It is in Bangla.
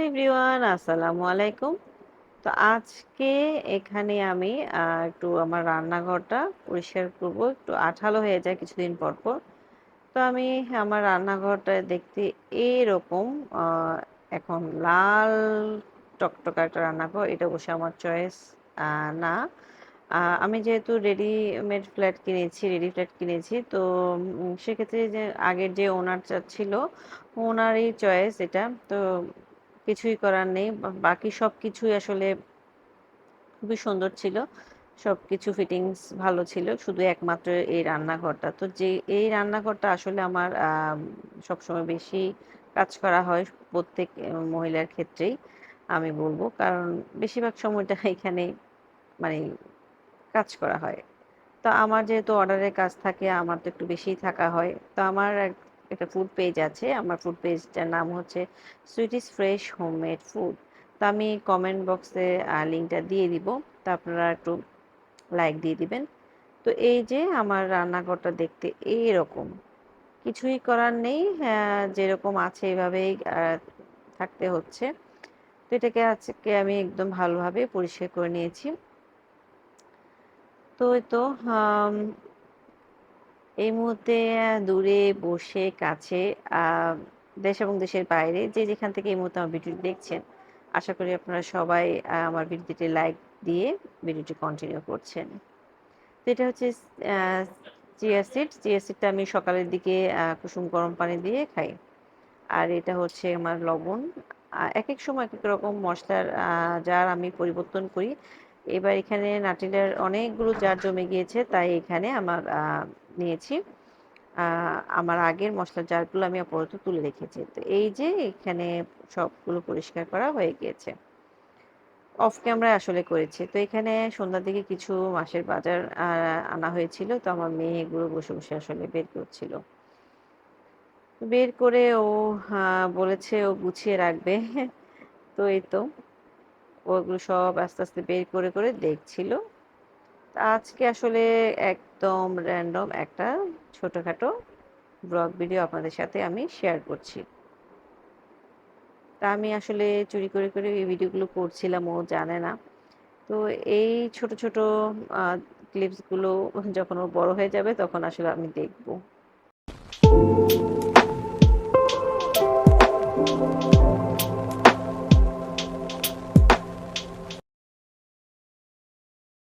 হ্যালো এভরিওয়ান আসসালামু আলাইকুম। তো আজকে এখানে আমি একটু আমার রান্নাঘরটা পরিষ্কার করব, একটু আঠালো হয়ে যায় কিছুদিন পর পর। তো আমি আমার রান্নাঘরটা দেখতে এরকম এখন লাল টকটকা একটা রান্নাঘর, এটা অবশ্যই আমার চয়েস না। আমি যেহেতু রেডিমেড ফ্ল্যাট কিনেছি রেডি ফ্ল্যাট কিনেছি, তো সেক্ষেত্রে যে আগের যে ওনারটা ছিল, ওনারই চয়েস এটা। তো কিছুই করার নেই। বাকি সব কিছুই আসলে খুবই সুন্দর ছিল। সব কিছু ফিটিংস ভালো ছিল। শুধু একমাত্র এই রান্নাঘরটা। তো যে এই রান্নাঘরটা আসলে আমার আম, সবসময় বেশি কাজ করা হয় প্রত্যেক মহিলার ক্ষেত্রেই আমি বলব। কারণ বেশিরভাগ সময়টা এখানে মানে কাজ করা হয়। তো আমার যেহেতু অর্ডারের কাজ থাকে আমার তো একটু বেশিই থাকা হয়। তো আমার একটা ফুড পেজ আছে। আমার ফুড পেজটার নাম হচ্ছে সুইটিস ফ্রেশ হোমমেড ফুড তো আমি কমেন্ট বক্সে লিঙ্কটা দিয়ে দিব। তো আপনারা একটু লাইক দিয়ে দিবেন। তো এই যে আমার রান্নাঘরটা দেখতে এইরকম। কিছুই করার নেই যেরকম আছে এভাবেই থাকতে হচ্ছে। তো এটাকে আজকে আমি একদম ভালোভাবে পরিষ্কার করে নিয়েছি। তো তো এই মুহূর্তে দূরে বসে, কাছে দেশ এবং দেশের বাইরে যে যেখান থেকে এই মুহূর্তে আমার ভিডিওটি দেখছেন, আশা করি আপনারা সবাই আমার ভিডিওটি লাইক দিয়ে ভিডিওটি কন্টিনিউ করছেন। এটা হচ্ছে চিয়া সিড। চিয়া আমি সকালের দিকে কুসুম গরম পানি দিয়ে খাই। আর এটা হচ্ছে আমার লবণ। এক এক সময় এক এক রকম মশলার জার আমি পরিবর্তন করি। এবার এখানে নাটিলার অনেকগুলো জার জমে গিয়েছে, তাই এখানে আমার নিয়েছি। আমার আগের মশলার জারগুলো আমি আপাতত তুলে রেখেছি। তো এই যে এখানে সবগুলো পরিষ্কার করা হয়ে গিয়েছে। অফ ক্যামেরায় আসলে করেছি। তো এখানে সন্ধ্যার দিকে কিছু মাসের বাজার আনা হয়েছিল। তো আমার মেয়ে এগুলো বসে বসে আসলে বের করছিল। বের করে ও বলেছে ও গুছিয়ে রাখবে। তো এই তো। ওগুলো সব আস্তে আস্তে বের করে করে দেখছিল। আজকে আসলে একদম র্যান্ডম একটা ছোটখাটো ব্লগ ভিডিও আপনাদের সাথে আমি শেয়ার করছি। তা আমি আসলে চুরি করে করে এই ভিডিওগুলো করছিলাম, ও জানে না। তো এই ছোট ছোট ক্লিপসগুলো যখন ও বড় হয়ে যাবে তখন আসলে আমি দেখব।